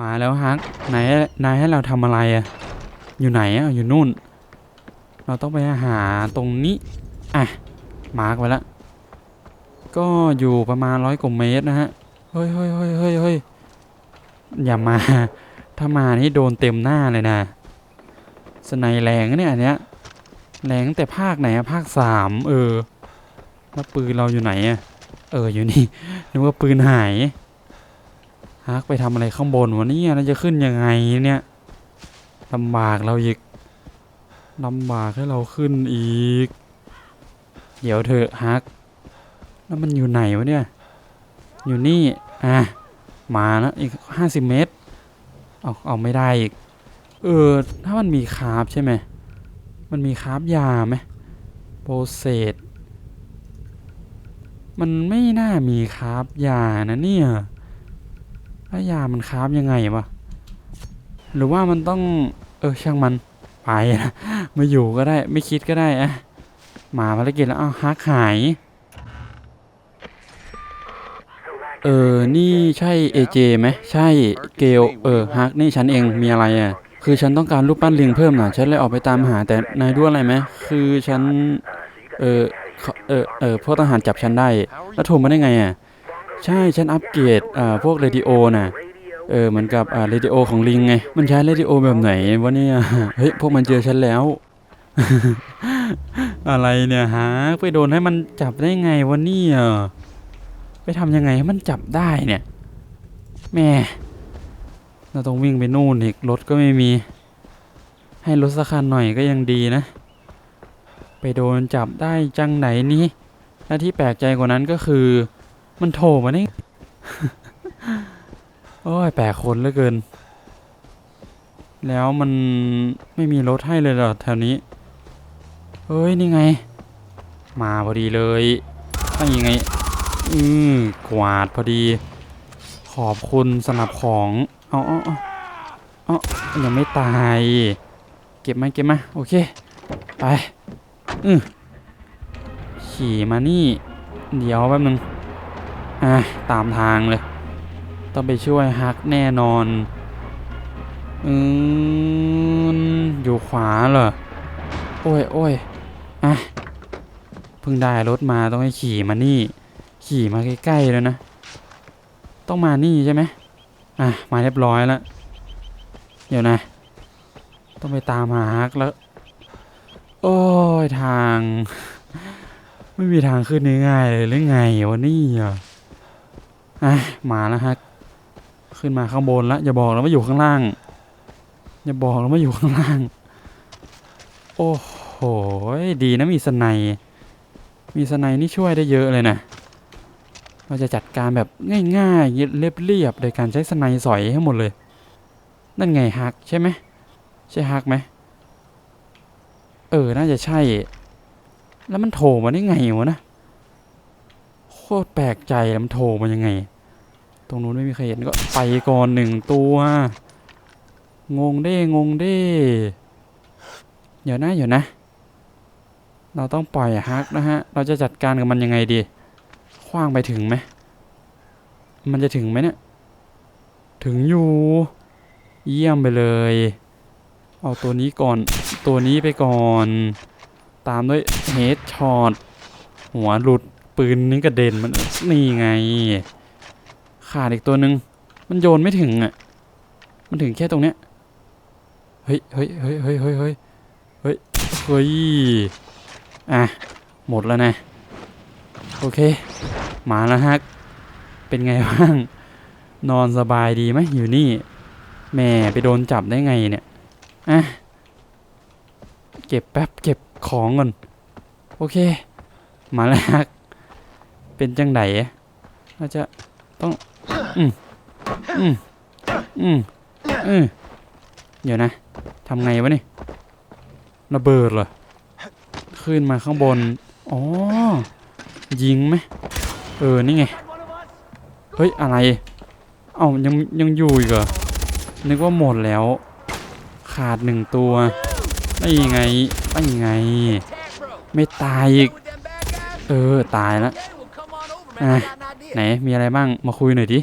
มาแล้วฮักไหนนายให้เราทำอะไรอะอยู่ไหนอะอยู่นู่น เราต้องไปหาตรงนี้ อะ มาร์กไว้แล้วก็อยู่ประมาณร้อยกว่าเมตรนะฮะ เฮ้ยเฮ้ยเฮ้ยเฮ้ยเฮ้ยอย่ามา ถ้ามานี่โดนเต็มหน้าเลยนะ สไนแรงเนี่ยอันเนี้ยแรงตั้งแต่ภาคไหนอะภาคสามเออ แล้วปืนเราอยู่ไหนอะเอออยู่นี่นึกว่าปืนหาย ฮักไปทำอะไรข้างบนวะเนี่ยแล้วจะขึ้นยังไงเนี่ยลำบากเราอีกลำบากให้เราขึ้นอีก เดี๋ยวเถอะฮัก แล้วมันอยู่ไหนวะเนี่ย อยู่นี่ อะ มาแล้วอีกห้าสิบเมตร เอาเอาไม่ได้อีก เออ ถ้ามันมีคาร์บใช่ไหม มันมีคาร์บยาไหมโปรเซสมันไม่น่ามีคาร์บยานะเนี่ย แล้วยามันคาร์บยังไงวะหรือว่ามันต้อง เออช่างมันไปนะม่อยู่ก็ได้ไม่คิดก็ได้อะมาภารกิจแล้วเอาฮักหายเออ นี่ใช่เอเจไหมใช่เกลเออฮักนี่ฉันเองมีอะไรอะคือฉันต้องการรูปปั้นลิงเพิ่มหน่ะฉันเลยออกไปตามหาแต่นายรู้อะไรไหมคือฉันเออเขาเออเออพวกทหารจับฉันได้ แล้วโทรมาได้ไงอะ ใช่ฉันอัปเกรดอ่าพวกเรดิโอน่ะเออเหมือนกับอ่าเรดิโอของลิงไง มันใช้เรดิโอแบบไหนวะเนี่ยเฮ้ยพวกมันเจอฉันแล้ว อะไรเนี่ยฮะไปโดนให้มันจับได้ไงวะเนี่ยไปทำยังไงให้มันจับได้เนี่ยแม่เราต้องวิ่งไปนู่นอีกรถก็ไม่มี ให้รถสักคันหน่อยก็ยังดีนะ ไปโดนจับได้จังไหนนี้และที่แปลกใจกว่านั้นก็คือ มันโผล่มาได้โอ้ยแปลกคนเหลือเกิน แล้วมันไม่มีรถให้เลยเหรอแถวนี้ เฮ้ย นี่ไง มาพอดีเลยถ้ายังไง อือกวาดพอดี ขอบคุณสำหรับของ เอาเอาเอาเอายังไม่ตาย เก็บมาเก็บมาโอเค ไป อือขี่มานี่ เดี๋ยวแป๊บนึง อะตามทางเลย ต้องไปช่วยฮักแน่นอนอืมอยู่ขวาเหรอ โอ้ยโอ้ยอะเพิ่งได้รถมาต้องให้ขี่มานี่ ขี่มาใกล้ๆแล้วนะ ต้องมานี่ใช่ไหมอะ มาเรียบร้อยแล้ว เดี๋ยวนะ ต้องไปตามหาฮักแล้ว โอ้ยทาง ไม่มีทางขึ้นง่ายๆเลยหรือไงวะนี่อะอะ มาแล้วฮักขึ้นมาข้างบนแล้วอย่าบอกแล้วว่าอยู่ข้างล่าง อย่าบอกแล้วว่าอยู่ข้างล่าง โอ้โห ดีนะมีสไนมีสไนนี่ช่วยได้เยอะเลยนะ เราจะจัดการแบบง่ายๆ เรียบๆโดยการใช้สไนสอยให้หมดเลย นั่นไงฮักใช่ไหม ใช่ฮักไหม เออ น่าจะใช่ แล้วมันโผล่มาได้ไงวะนะ คตรแปลกใจแล้วมันโผล่มายังไง ตรงนู้นไม่มีใครเห็นก็ไปก่อนหนึ่งตัว งงเด้งงเด้เดี๋ยวนะเดี๋ยวนะ เราต้องปล่อยฮักนะฮะ เราจะจัดการกับมันยังไงดี คว้างไปถึงไหม มันจะถึงไหมเนี่ย ถึงอยู่ เยี่ยมไปเลย เอาตัวนี้ก่อน ตัวนี้ไปก่อน ตามด้วยเฮดช็อตหัวหลุด ปืนนี้กระเด็นมันนี่ไง ขาดอีกตัวหนึ่งมันโยนไม่ถึงอะ มันถึงแค่ตรงเนี้ย เฮ้ยเฮ้ยเฮ้ยเฮ้ยเฮ้ยเฮ้ยเฮ้ยเฮ้ยอะ หมดแล้วนะ โอเค มาแล้วฮักเป็นไงบ้าง นอนสบายดีไหมอยู่นี่แม่ไปโดนจับได้ไงเนี่ย อะ เก็บแป๊บเก็บของก่อน โอเค มาแล้วฮัก เป็นจังไดเราจะต้อง อืมอืมอืมอืมเดี๋ยวนะทำไงวะนี่ระเบิดเหรอ ขึ้นมาข้างบน อ๋อ ยิงไหม เออ นี่ไง เฮ้ย อะไร เอ้า ยัง ยังอยู่อีกเหรอ นึกว่าหมดแล้ว ขาดหนึ่งตัวไม่ยังไงไม่ยังไง ไม่ตายอีก เออ ตายแล้ว อะไหนมีอะไรบ้างมาคุยหน่อยดิ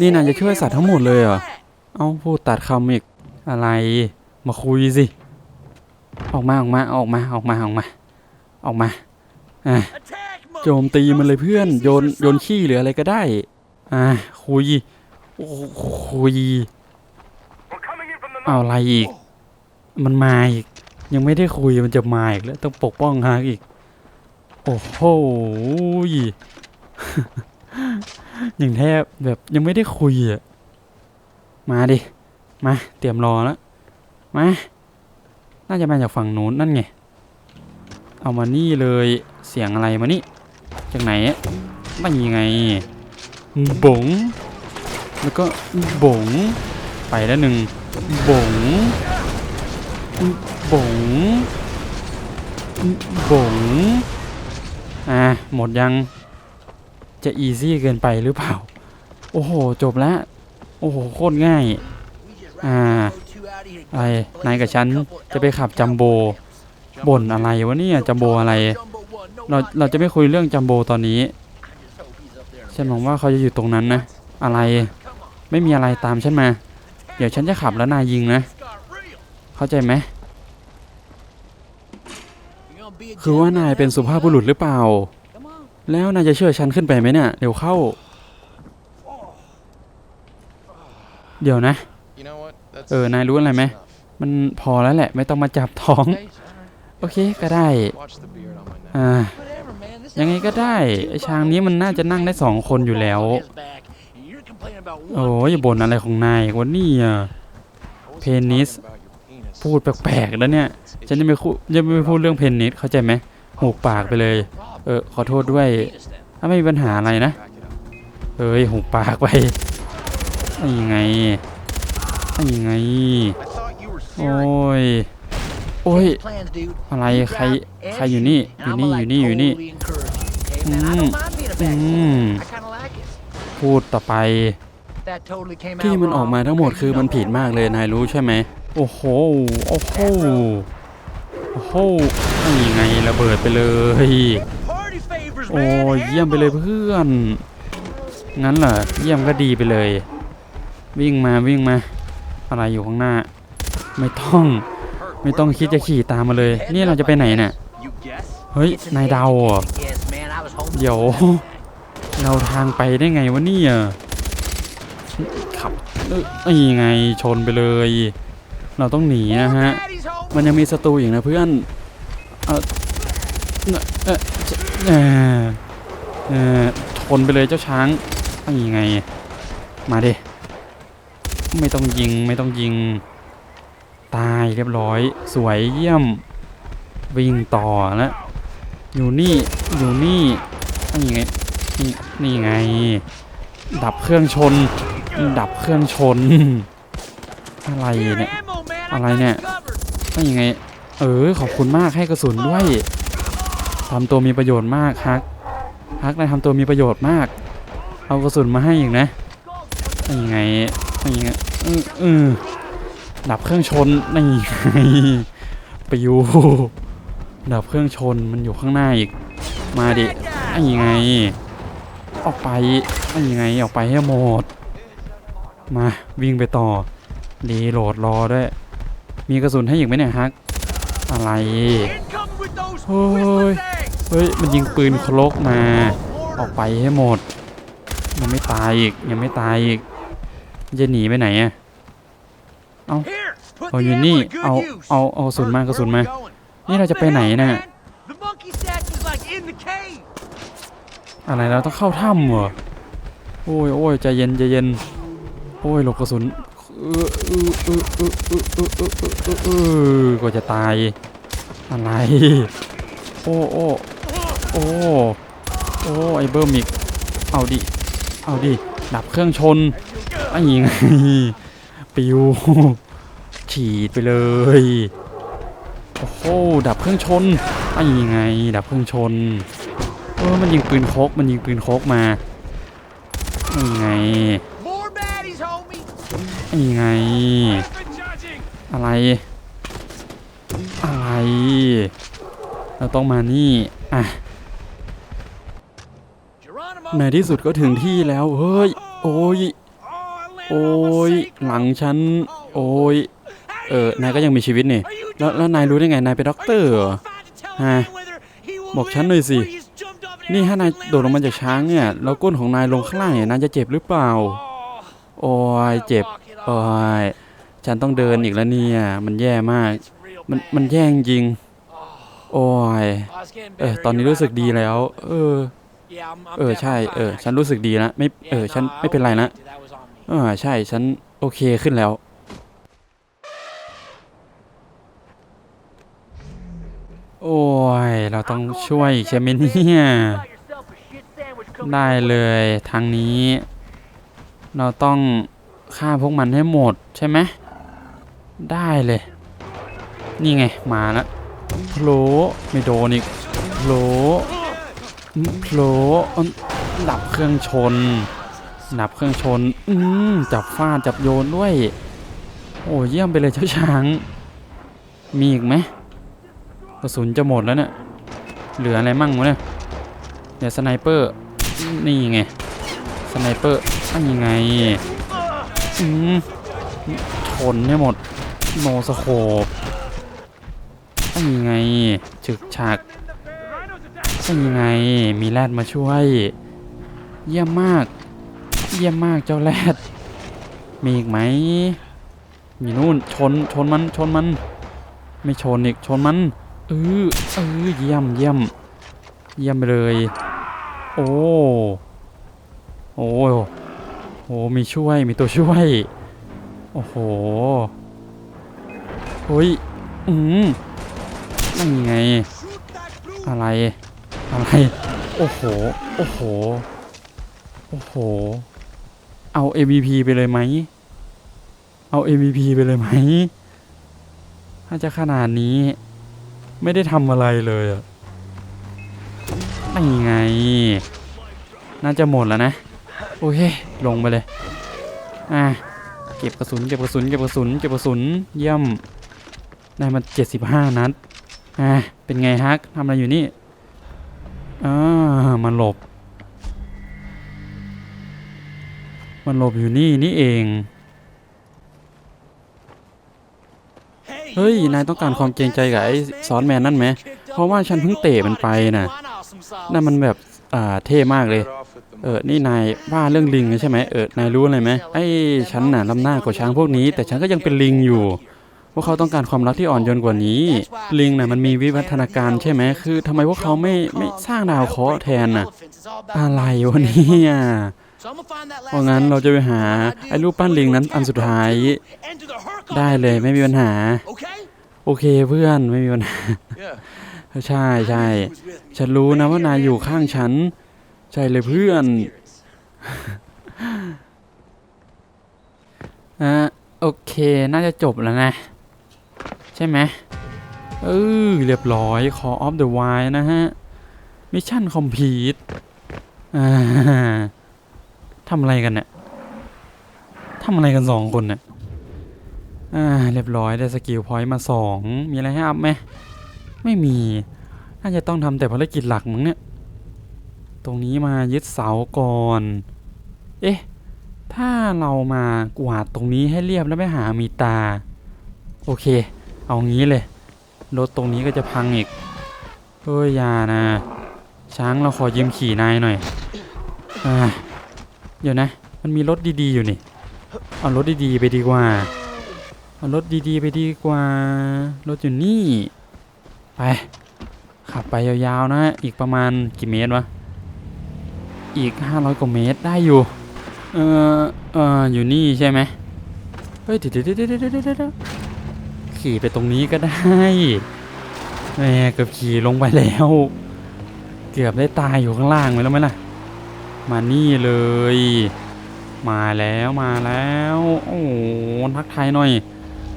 นี่นายจะช่วยสัตว์ทั้งหมดเลยเหรอเอาพูดตัดคำอีกอะไร มาคุยสิออกมาออกมาออกมาออกมาออกมาออกมาอะโจมตีมันเลยเพื่อนโยนโยนขี้หรืออะไรก็ได้อะคุยโอ้คุยเอาอะไรอีก มันมาอีก ยังไม่ได้คุยมันจะมาอีกแล้วต้องปกป้องฮากอีก โอ้โห ย่างแทบแบบยังไม่ได้คุยอะ มาดิ มา เตรียมรอแล้ว มา น่าจะมาจากฝั่งโน้นนั่นไง เอามานี่เลยเสียงอะไรมานี่ จากไหนอะไม่ยังไงบง แล้วก็บง ไปแล้วหนึ่งบงบงบง อะหมดยัง จะอีซี่เกินไปหรือเปล่า โอ้โห จบแล้วโอ้โห โคตรง่าย อ่าอะไรนายกับฉันจะไปขับจัมโบบ่นอะไรวะเนี่ยจัมโบอะไร เราเราจะไม่คุยเรื่องจัมโบตอนนี้ ฉันหวังว่าเขาจะอยู่ตรงนั้นนะ อะไร ไม่มีอะไรตามฉันมา เดี๋ยวฉันจะขับแล้วนายยิงนะ เข้าใจไหม คือว่านายเป็นสุภาพบุรุษหรือเปล่า แล้วนายจะเชื่อฉันขึ้นไปไหมเนี่ยเดี๋ยวเข้า เดี๋ยวนะ เออนายรู้อะไรไหมมันพอแล้วแหละ ไม่ต้องมาจับท้อง โอเคก็ได้ อ่า ยังไงก็ได้ไอช้างนี้มันน่าจะนั่งได้สองคนอยู่แล้ว โอ้ยอย่าบ่นอะไรของนายวันนี้อะเพนิส พูดแปลกๆแล้วเนี่ย ฉันจะไม่พูดจะไม่พูดเรื่องเพนนิสเข้าใจไหม หูปากไปเลย เออขอโทษด้วย ถ้าไม่มีปัญหาอะไรนะ เอ้ยหูปากไปนี่ยังไงนี่ยังไง โอ้ย โอ้ย อะไรใครใครอยู่นี่ อยู่นี่อยู่นี่อยู่นี่ อืมอืมพูดต่อไปที่มันออกมาทั้งหมดคือมันผิดมากเลยนายรู้ใช่ไหม โอ้โห โอ้โห โอ้โหนี่ไงระเบิดไปเลย โอ้ยเยี่ยมไปเลยเพื่อน งั้นเหรอ เยี่ยมก็ดีไปเลย วิ่งมาวิ่งมา อะไรอยู่ข้างหน้า ไม่ต้อง ไม่ต้องคิดจะขี่ตามมาเลย นี่เราจะไปไหนเนี่ย เฮ้ย นายเดาวเหรอเดี๋ยว เราทางไปได้ไงวะเนี่ยขับเอ้ยเอ้ยไงชนไปเลย เราต้องหนีนะฮะ มันยังมีศัตรูอีกนะเพื่อนเออเออเออเออชนไปเลยเจ้าช้างเอ้ยไง มาดิไม่ต้องยิงไม่ต้องยิง ตายเรียบร้อย สวยเยี่ยม วิ่งต่อแล้วอยู่นี่อยู่นี่นี่ไงนี่นี่ไง ดับเครื่องชน ดับเครื่องชน อะไรเนี่ย อะไรเนี่ย นี่ยังไง เออ ขอบคุณมากให้กระสุนด้วยทำตัวมีประโยชน์มากฮักฮักนายทำตัวมีประโยชน์มาก เอากระสุนมาให้อีกนะนี่ยังไงนี่ยังไงเออเอดับเครื่องชนนี่ไงไปอยู่ดับเครื่องชนมันอยู่ข้างหน้าอีก มาดิไอ้ยังไง ออกไปไอ้ยังไงออกไปให้หมด มาวิ่งไปต่อรีโหลดรอด้วย มีกระสุนให้อีกไหมเนี่ยฮัก อะไรเฮ้ย เฮ้ย มันยิงปืนโคลกมา ออกไปให้หมด ยังไม่ตายอีก ยังไม่ตายอีก จะหนีไปไหนอะเอาออยู่นี่ เอา เอา เอากระสุนมากระสุนมา นี่เราจะไปไหนน่ะอะไรเราต้องเข้าถ้ำเหรอ โอ้ยโอ้ยใจเย็นใจเย็น โอ้ยหลบกระสุน ก็จะตาย อะไร โอ้โอ้โอ้โอ้ไอเบอร์มิก เอาดิ เอาดิ ดับเครื่องชนไอ้ยิงปิว ฉีดไปเลย โอ้โห ดับเครื่องชนไอ้ยังไง ดับเครื่องชน เออ มันยิงปืนโคกมันยิงปืนโคกมาไอ้ยังไง ไอ้ยังไง อะไร อะไร เราต้องมานี่ อะ ในที่สุดก็ถึงที่แล้ว เฮ้ย โอ้ยโอ้โอ้ย หลังฉัน โอ้ย เออ นายก็ยังมีชีวิตนี่ แล้วแล้วนายรู้ได้ไง นายเป็นด็อกเตอร์เหรอฮะ บอกฉันหน่อยสินี่ถ้านายโดดลงมาจากช้างเนี่ยแล้วก้นของนายลงข้างล่างเนี่ยนายจะเจ็บหรือเปล่า โอ้ยเจ็บ โอ้ยฉันต้องเดินอีกแล้วเนี่ย มันแย่มาก มันมันแย่จริง โอ้ย เออตอนนี้รู้สึกดีแล้ว เออ เออใช่ เออ ฉันรู้สึกดีแล้วไม่ เออ ฉันไม่เป็นไรนะเออใช่ ฉันโอเคขึ้นแล้ว โอ้ย เราต้องช่วยใช่ไหมเนี่ย ได้เลยทางนี้ เราต้อง ฆ่าพวกมันให้หมดใช่ไหมได้เลย นี่ไงมาแล้วโผล่ไม่โดนอีกโผล่โผล่ดับเครื่องชน ดับเครื่องชน อืมจับฟาดจับโยนด้วย โอ้เยี่ยมไปเลยเจ้าช้าง มีอีกไหมกระสุนจะหมดแล้วเนี่ยเหลืออะไรมั่งวะเนี่ยเดี๋ยวสไนเปอร์ นี่ไง สไนเปอร์ตั้งยังไง อืมชนให้หมดโนสโคปตั้งยังไงฉึกฉากตั้งยังไง มีแรดมาช่วย เยี่ยมมาก เยี่ยมมากเจ้าแรด มีอีกไหม มีนู่นชนชนมันชนมัน ไม่ชนอีกชนมันเออเออเยี่ยมเยี่ยม เยี่ยมไปเลย โอ้ โอ้ โอ้มีช่วย มีตัวช่วย โอ้โหเฮ้ย อืมนั่นไง อะไร อะไร โอ้โห โอ้โห โอ้โห เอา MVP ไปเลยไหม เอา MVP ไปเลยไหม ถ้าจะขนาดนี้ ไม่ได้ทำอะไรเลยอะนี่ไง น่าจะหมดแล้วนะ โอเค ลงไปเลย อะ เก็บกระสุน เก็บกระสุน เก็บกระสุน เก็บกระสุน เยี่ยม ได้มาเจ็ดสิบห้านัด อะ เป็นไงฮักทำอะไรอยู่นี่ อ่า มันหลบ มันหลบอยู่นี่นี่เอง เฮ้ย นายต้องการความเกรงใจกับไอ้ซอนแมนนั่นไหม เพราะว่าฉันเพิ่งเตะมันไปน่ะนั่นมันแบบ อ่า เท่มากเลย เออ นี่นายว่าเรื่องลิงใช่ไหมเออ นายรู้อะไรไหมไอ้ฉันน่ะลำหน้ากว่าช้างพวกนี้ แต่ฉันก็ยังเป็นลิงอยู่พวกเขาต้องการความรักที่อ่อนโยนกว่านี้ ลิงน่ะมันมีวิวัฒนาการใช่ไหมคือทำไมพวกเขาไม่ไม่สร้างดาวเคราะห์แทนน่ะอะไรวะเนี่ยเพราะงั้นเราจะไปหาไอ้รูปปั้นลิงนั้นอันสุดท้าย ได้เลยไม่มีปัญหา โอเคเพื่อนไม่มีปัญหา ใช่ใช่ฉันรู้นะว่านายอยู่ข้างฉัน ใช่เลยเพื่อนอะโอเคน่าจะจบแล้วนะ ใช่ไหมเออเรียบร้อย Call of the Wild นะฮะ มิชชั่นคอมพลีททำอะไรกันเนี่ยทำอะไรกันสองคนเนี่ยอ่าเรียบร้อยได้สกิลพอยต์มาสองมีอะไรให้อัพไหมไม่มี น่าจะต้องทำแต่ภารกิจหลักมั้งเนี่ย ตรงนี้มายึดเสาก่อน เอ๊ะ ถ้าเรามากวาดตรงนี้ให้เรียบแล้วไปหามีตา โอเค เอางี้เลย รถตรงนี้ก็จะพังอีก เฮ้ยอยานะ ช้างเราขอยืมขี่นายหน่อย อ่า เดี๋ยวนะ มันมีรถดีๆอยู่นี่ เอารถดีๆไปดีกว่า เอารถดีๆไปดีกว่า รถอยู่นี่ ไป ขับไปยาวๆนะ อีกประมาณกี่เมตรวะ อีก 500 กว่าเมตรได้อยู่ เออเอออยู่นี่ใช่ไหมเฮ้ยเดี๋ยวเดี๋ยวเดี๋ยวเดี๋ยวเดี๋ยวเดี๋ยวขี่ไปตรงนี้ก็ได้แหมเกือบขี่ลงไปแล้ว เกือบได้ตายอยู่ข้างล่างไปแล้วไหมล่ะ มานี่เลย มาแล้วมาแล้ว โอ้โหทักทายหน่อย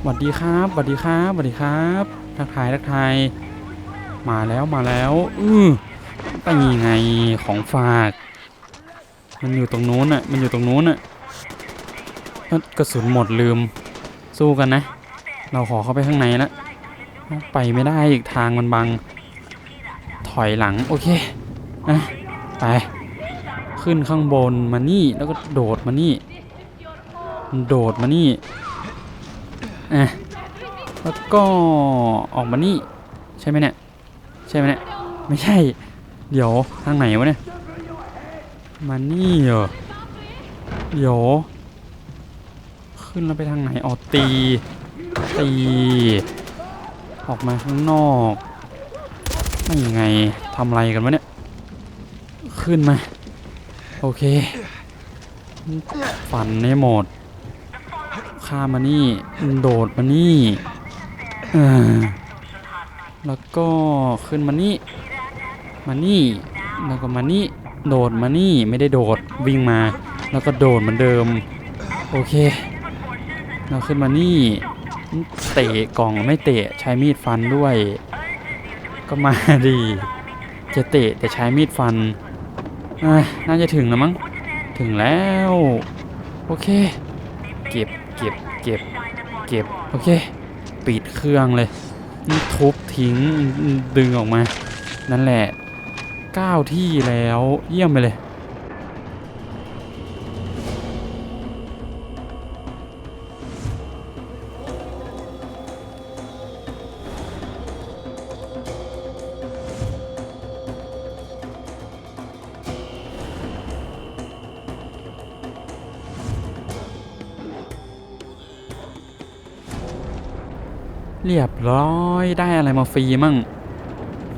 สวัสดีครับสวัสดีครับสวัสดีครับ ทักทายทักทายมาแล้วมาแล้ว อือไปยังไงของฝาก มันอยู่ตรงนู้นอะ มันอยู่ตรงนู้นอะกระสุนหมดลืม สู้กันนะ เราขอเข้าไปข้างในละไปไม่ได้อีกทางมันบัง ถอยหลังโอเคนะไป ขึ้นข้างบนมานี่แล้วก็โดดมานี่ โดดมานี่อะแล้วก็ออกมานี่ ใช่ไหมเนี่ย ใช่ไหมเนี่ย ไม่ใช่ เดี๋ยวทางไหนวะเนี่ย มานี่เหรอเดี๋ยวขึ้นแล้วไปทางไหนออกตี ตี ออกมาข้างนอกไม่ยังไงทำอะไรกันวะเนี่ย ขึ้นมา โอเค ฝันในโหมดข้ามานี่ โดดมานี่แล้วก็ขึ้นมานี่ มานี่ แล้วก็มานี่ โดดมานี่ไม่ได้โดดวิ่งมา แล้วก็โดดเหมือนเดิม โอเค เราขึ้นมานี่ เตะกล่องไม่เตะใช้มีดฟันด้วย ก็มาดี จะเตะแต่ใช้มีดฟันน่าจะถึงแล้วมั้งถึงแล้ว โอเค เก็บเก็บเก็บเก็บโอเค ปิดเครื่องเลยทุบทิ้งดึงออกมา นั่นแหละ ก้าที่แล้วเยี่ยมไปเลย เรียบร้อยได้อะไรมาฟรีมั่ง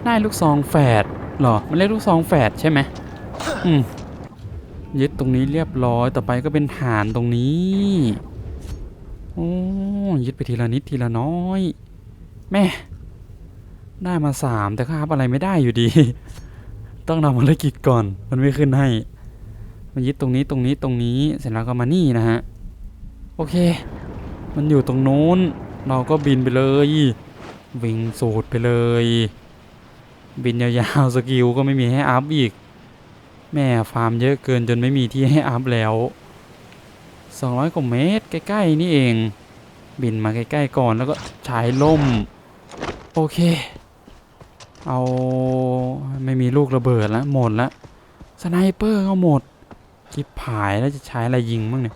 ได้ลูกซองแฝด หรอ มันเรียกลูกซองแฝดใช่ไหมอืมยึดตรงนี้เรียบร้อย ต่อไปก็เป็นฐานตรงนี้ โอ้ยึดไปทีละนิดทีละน้อย แม่ ได้มาสามแต่ครับอะไรไม่ได้อยู่ดี ต้องทำภารกิจก่อน มันไม่ขึ้นให้ มันยึดตรงนี้ตรงนี้ตรงนี้ เสร็จแล้วก็มานี่นะฮะ โอเค มันอยู่ตรงโน้น เราก็บินไปเลย วิ่งสูดไปเลย บินยาวๆสกิลก็ไม่มีให้อัพอีก แม่ฟาร์มเยอะเกินจนไม่มีที่ให้อัพแล้ว 200กว่าเมตรใกล้ๆนี่เอง บินมาใกล้ๆก่อนแล้วก็ฉายล่ม โอเค เอาไม่มีลูกระเบิดแล้วหมดแล้วสไนเปอร์ก็หมดคิดผายแล้วจะใช้อะไรยิงบ้างเนี่ย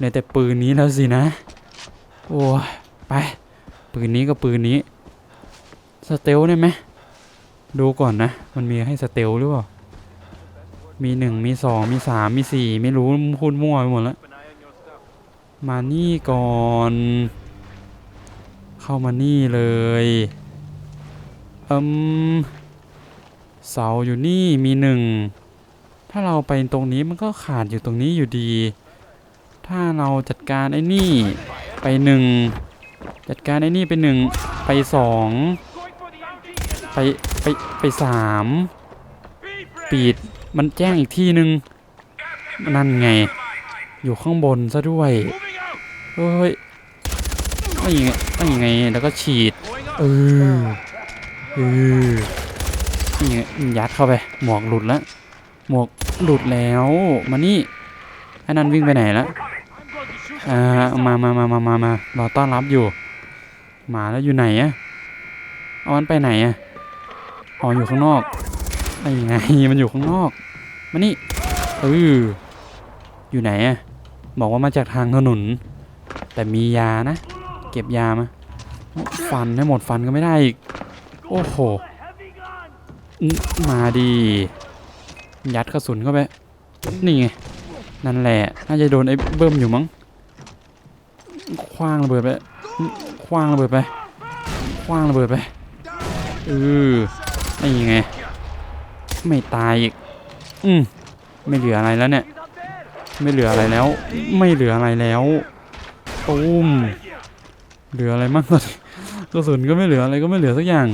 ในแต่ปืนนี้แล้วสินะ โอ้ยไป ปืนนี้ก็ปืนนี้ สเตลได้ไหม ดูก่อนนะ มันมีให้สเตลหรือเปล่า มีหนึ่งมีสองมีสามมีสี่ไม่รู้พูดมั่วไปหมดแล้ว มานี่ก่อน เข้ามานี่เลยอืมเสาอยู่นี่มีหนึ่ง ถ้าเราไปตรงนี้มันก็ขาดอยู่ตรงนี้อยู่ดี ถ้าเราจัดการไอ้นี่ไปหนึ่งจัดการไอ้นี่ไปหนึ่งไปสองไป ไปไปสามปีดมันแจ้งอีกที่หนึ่งนั่นไง อยู่ข้างบนซะด้วย เฮ้ยไม่ยังไงไม่ยังไง แล้วก็ฉีด เออ เออนี่ไงยัดเข้าไป หมวกหลุดแล้ว หมวกหลุดแล้ว มานี่ไอ้นั่นวิ่งไปไหนล้วอ่า มามามามามามารอต้อนรับอยู่ หมาแล้วอยู่ไหนอะเอามันไปไหนอะ อ๋ออยู่ข้างนอกไอ้ไงมันอยู่ข้างนอกมานี่เอออยู่ไหนอะบอกว่ามาจากทางถนน แต่มียานะ เก็บยามาฟันให้หมดฟันก็ไม่ได้อีก โอ้โหมมาดี ยัดกระสุนเข้าไป นี่ไง นั่นแหละ น่าจะโดนไอ้เบิ้มอยู่มั้งคว้างระเบิดไปคว้างระเบิดไปคว้างระเบิดไปเออ นี่ไง ไม่ตายอีก อืมไม่เหลืออะไรแล้วเนี่ย ไม่เหลืออะไรแล้ว ไม่เหลืออะไรแล้วตูมเหลืออะไรมั่งตอนนี้กระสุนก็ไม่เหลืออะไรก็ไม่เหลือสักอย่าง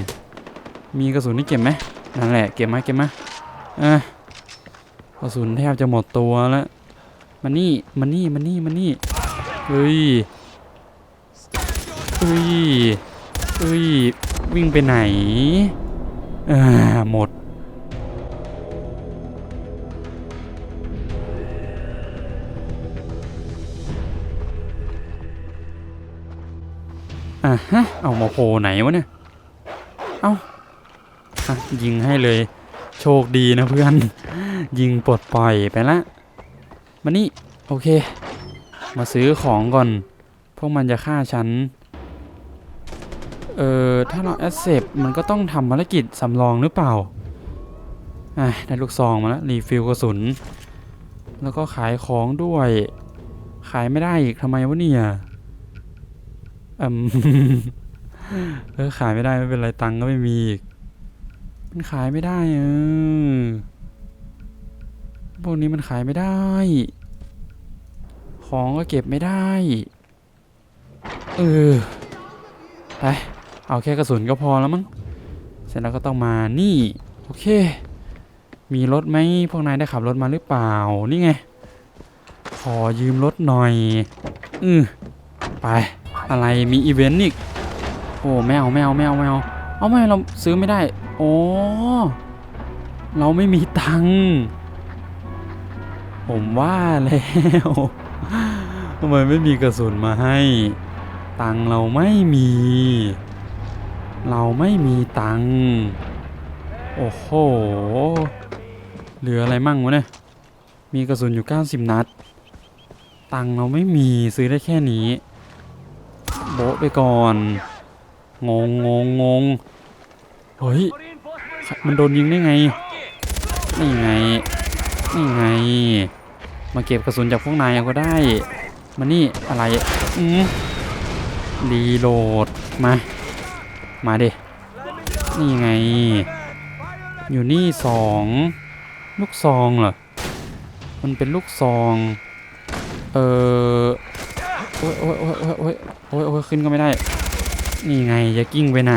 มีกระสุนนี่เก็บไหมนั่นแหละเก็บมาเก็บมาอะกระสุนแทบจะหมดตัวแล้วมานี่มานี่มานี่มานี่เฮ้ยเอ้ยเอ้ยวิ่งไปไหน อ่าหมด อะฮะ เอามาโผล่ไหนวะเนี่ย เอาอะยิงให้เลย โชคดีนะเพื่อน ยิงปลดปล่อยไปละ มานี่ โอเค มาซื้อของก่อน พวกมันจะฆ่าฉัน เออถ้าเราแอ c เซปมันก็ต้องทำภารกิจสำรองหรือเปล่าอะได้ลูกซองมาแล้วรีฟิลกระสุน แล้วก็ขายของด้วย ขายไม่ได้อีกทำไมวะเนี่ยอืมเออขายไม่ได้ไม่เป็นไรตังก็ไม่มีอีกมันขายไม่ได้เออพวกนี้มันขายไม่ได้ ของก็เก็บไม่ได้ เออ ไป เอาแค่กระสุนก็พอแล้วมั้งเสร็จแล้วก็ต้องมานี่โอเค มีรถไหมพวกนายได้ขับรถมาหรือเปล่านี่ไงขอยืมรถหน่อย อือไปอะไรมีอีเวนต์อีกโอ้ไม่เอาไม่เอาไม่เอาไม่เอาไม่เราซื้อไม่ได้โอ้เราไม่มีตังค์ผมว่าแล้วทำไมไม่มีกระสุนมาให้ ตังค์เราไม่มี เราไม่มีตังค์โอ้โห เหลืออะไรมั่งวะเนี่ย มีกระสุนอยู่ 90 นัด ตังค์เราไม่มีซื้อได้แค่นี้ โบะไปก่อน งงงงงงเฮ้ย มันโดนยิงได้ไง นี่ไง นี่ไง มาเก็บกระสุนจากพวกนายก็ได้ มานี่อะไร อืมรีโหลด มา มาดิ นี่ไง อยู่นี่สองลูกซองเหรอ มันเป็นลูกซอง เออโอ้ยโอ้ยโอ้ยโอ้ยโอ้ยโอ้ยโอ้ยขึ้นก็ไม่ได้ นี่ไงจะกิ้งไปไหน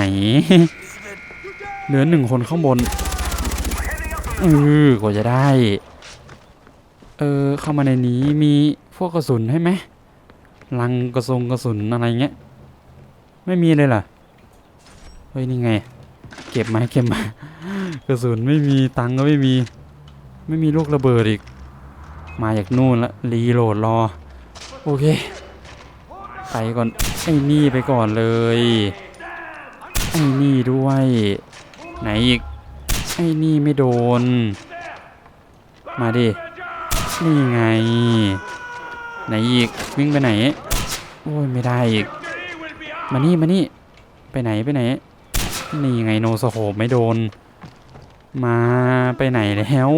เหลือหนึ่งคนข้างบนเออกว่าจะได้ เออ เข้ามาในนี้มีพวกกระสุนให้ไหมลังกระสุนกระสุนอะไรเงี้ย ไม่มีเลยเหรอ ฮ้ยนี่ไง เก็บมาเก็บมากระสุนไม่มีตังก็ไม่มี ไม่มีลูกระเบิดอีก มาจากนู่นละรีโหลดรอ โอเค ไปก่อนไอ้นี่ไปก่อนเลยไอ้นี่ด้วย ไหนอีกไอ้นี่ไม่โดน มาดิ นี่ไง ไหนอีกวิ่งไปไหน โอ้ยไม่ได้อีก มานี่มานี่ ไปไหนไปไหน นี่ไงโนสโคปไม่โดน มาไปไหนแล้ว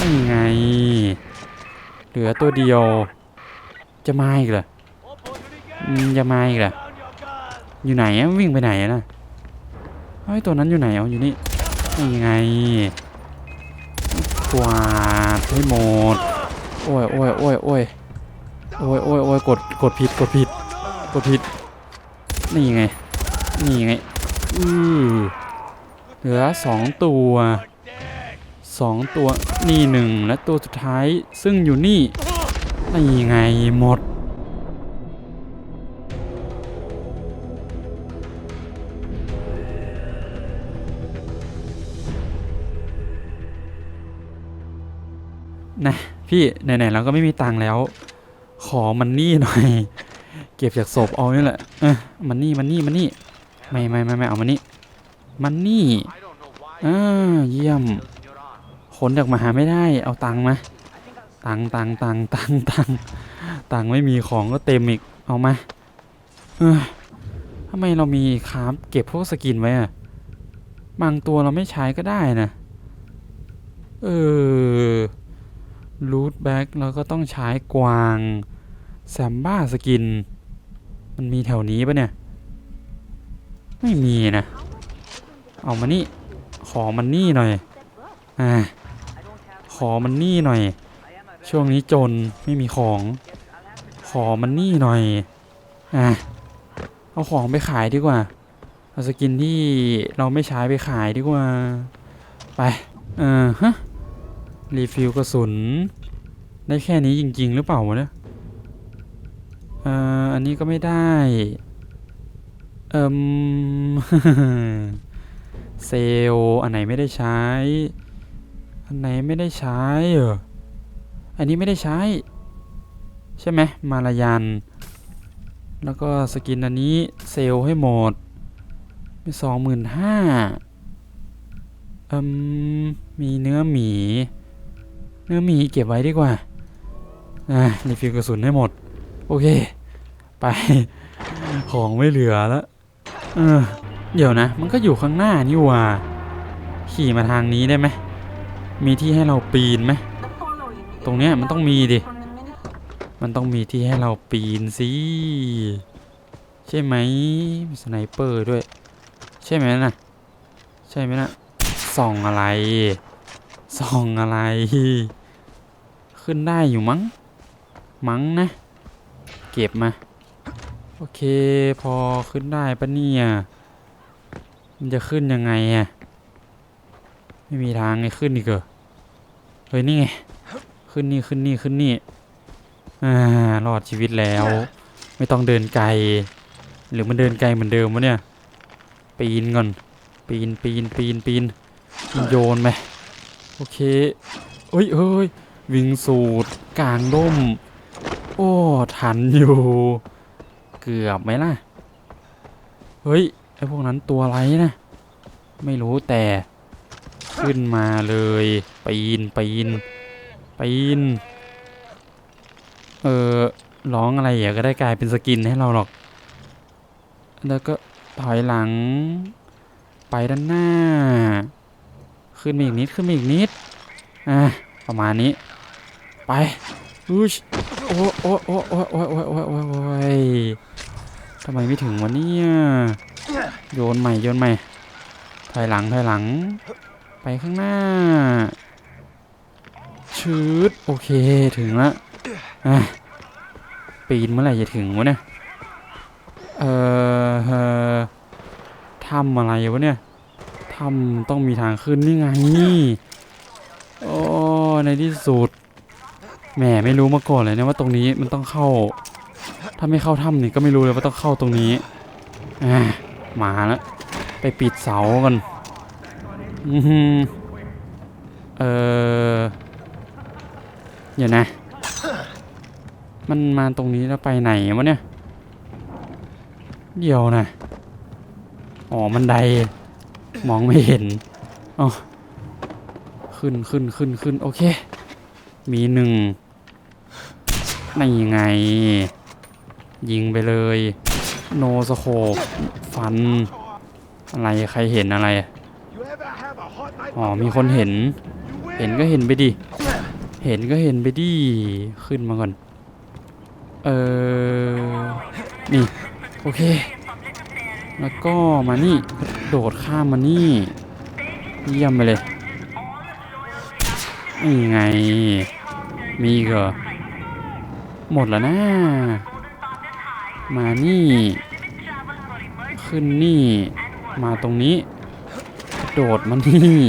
นี่ไง เหลือตัวเดียว จะมาอีกเหรอจะมาอีกเหรออยู่ไหนอะวิ่งไปไหนอะนะเฮ้ยตัวนั้นอยู่ไหนเอาอยู่นี่นี่ไงกวาดให้หมดโอ้ยโอ้ยโอ้ยโอ้ยโอ้ยโอ้ยโอ้ยกดกดผิดกดผิดกดผิดนี่ไง นี่ไงอือเหลือสองตัวสองตัวนี่หนึ่งและตัวสุดท้ายซึ่งอยู่นี่นี่ไงหมดนะพี่ไหนๆเราก็ไม่มีตังค์แล้ว ขอมันนี่หน่อย เก็บจากศพเอานี่แหละเออมันนี่มันนี่มันนี่ ไม่ไม่ไม่ไม่เอามันนี่มันนี่อ่าเยี่ยมขนจากมาหาไม่ได้เอาตังค์มาตังค์ตังค์ตังค์ตังค์ตังค์ตังไม่มีของก็เต็มอีกเอามาเออทำไมเรามีคราฟเก็บพวกสกินไว้อะบางตัวเราไม่ใช้ก็ได้นะเออรูทแบ็กเราก็ต้องใช้กวางแซมบ้าสกิน มันมีแถวนี้ปะเนี่ย ไม่มีนะ เอามานี่ ขอมันนี่หน่อย อ่า ขอมันนี่หน่อย ช่วงนี้จนไม่มีของ ขอมันนี่หน่อย อะเอาของไปขายดีกว่า เอาสกินที่เราไม่ใช้ไปขายดีกว่า ไป เออฮะ รีฟิลกระสุน ได้แค่นี้จริง ๆ หรือเปล่าวะเนี่ย เอ่อ อันนี้ก็ไม่ได้ เอ่มเซลอันไหนไม่ได้ใช้ อันไหนไม่ได้ใช้เหรออันนี้ไม่ได้ใช้ ใช่ไหมมาลายัน แล้วก็สกินอันนี้เซลให้หมดมีสองหมื่นห้าเอืมมีเนื้อหมี เนื้อหมีเก็บไว้ดีกว่า อะรีฟิลกระสุนให้หมด โอเค ไป ของไม่เหลือแล้ว เออ เดี๋ยวนะ มันก็อยู่ข้างหน้านี่ว่า ขี่มาทางนี้ได้ไหม มีที่ให้เราปีนไหม ตรงเนี้ยมันต้องมีดิ มันต้องมีที่ให้เราปีนสิ ใช่ไหมมีสไนเปอร์ด้วย ใช่ไหมนะใช่ไหมนะส่องอะไร ส่องอะไร ขึ้นได้อยู่มั้ง มั้งนะ เก็บมา โอเคพอขึ้นได้ปะเนี่ย มันจะขึ้นยังไงอะไม่มีทางไงขึ้นอีกเหรอเฮ้ยนี่ไง ขึ้นนี่ขึ้นนี่ขึ้นนี่ อ่ารอดชีวิตแล้ว ไม่ต้องเดินไกล หรือมันเดินไกลเหมือนเดิมวะเนี่ย ปีนก่อน ปีนปีนปีนปีนปีนโยนไปโอเคเฮ้ยเฮ้ยวิ่งสูตรกลางร่ม โอ้ ทันอยู่ เกือบไหมล่ะ เฮ้ย ไอพวกนั้นตัวอะไรนะ ไม่รู้แต่ ขึ้นมาเลย ปีน ปีน ปีน เออร้องอะไรอย่าก็ได้กลายเป็นสกินให้เราหรอก แล้วก็ถอยหลัง ไปด้านหน้า ขึ้นมาอีกนิด ขึ้นมาอีกนิด อะ ประมาณนี้ ไปอุ้ยโอ้โอ้โอ้โอ้โอ้โอ้โอ้โอ้ ทำไมไม่ถึงวันนี้โยนใหม่โยนใหม่ถอยหลังถอยหลัง ไปข้างหน้าชืดโอเคถึงละปีนเมื่อไหร่จะถึงวะเนี่ยเอ่อเอ่อทำอะไรวะเนี่ยทำต้องมีทางขึ้นนี่ไงโอ้ในที่สุดแหมไม่รู้มาก่อนเลยนะว่าตรงนี้มันต้องเข้า ถ้าไม่เข้าถ้ำนี่ก็ไม่รู้เลยว่าต้องเข้าตรงนี้อมาแล้วไปปิดเสากันอือหือเออเดี๋ยวนะ มันมาตรงนี้แล้วไปไหนวะเนี่ย เดี๋ยวนะ อ๋อ มันได มองไม่เห็น อ๋อ ขึ้นขึ้นขึ้นขึ้นโอเค มีหนึ่งนี่ไง ยิงไปเลย โนสโคปฟัน อะไรใครเห็นอะไร อ๋อ มีคนเห็น เห็นก็เห็นไปดิ เห็นก็เห็นไปดิ ขึ้นมาก่อน เออ นี่ โอเค แล้วก็มานี่ โดดข้ามมานี่ เยี่ยมไปเลยนี่ไง มีอีกเหรอหมดแล้วนะ มานี่ ขึ้นนี่ มาตรงนี้ โดดมานี่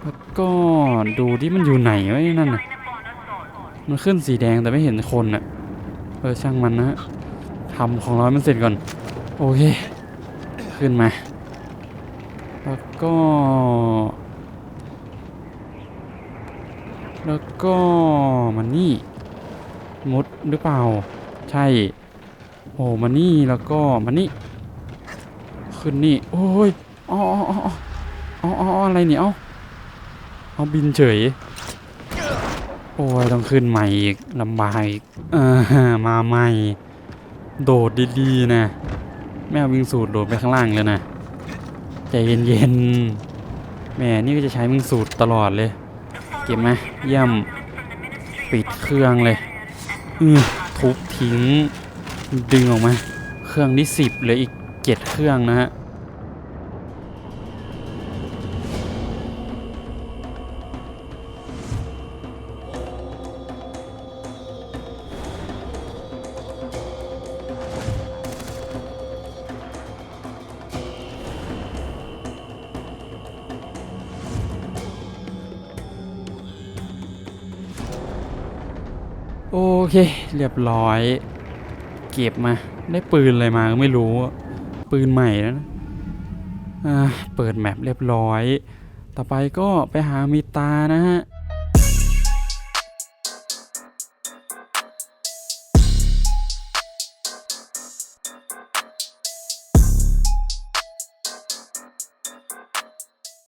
แล้วก็ดูที่มันอยู่ไหนไอ้นั่นน่ะมันขึ้นสีแดงแต่ไม่เห็นคนอะ เออช่างมันนะทำของราให้มันเสร็จก่อน โอเค ขึ้นมา แล้วก็ แล้วก็มันนี่ มุดหรือเปล่า ใช่ โอ้มันนี่แล้วก็มันนี่ขึ้นนี่โอ้ยอ๋ออ๋ออ๋ออ๋ออ๋ออะไรเนี่ยเอาเอาบินเฉย โอ้ยต้องขึ้นใหม่อีกลำบากอีกเออมาใหม่ โดดดีๆนะแม่วิ่งสูตรโดดไปข้างล่างเลยนะใจเย็นๆแหม่นี่ก็จะใช้วิ่งสูตรตลอดเลย เก็บไหมเยี่ยมปิดเครื่องเลยอือทุบทิ้ง ดึงออกมา เครื่องที่สิบเหลืออีกเจ็ดเครื่องนะฮะโอเค เรียบร้อย เก็บมา ได้ปืนอะไรมาก็ไม่รู้ ปืนใหม่นะเปิดแมปเรียบร้อย ต่อไปก็ไปหามีตานะฮะ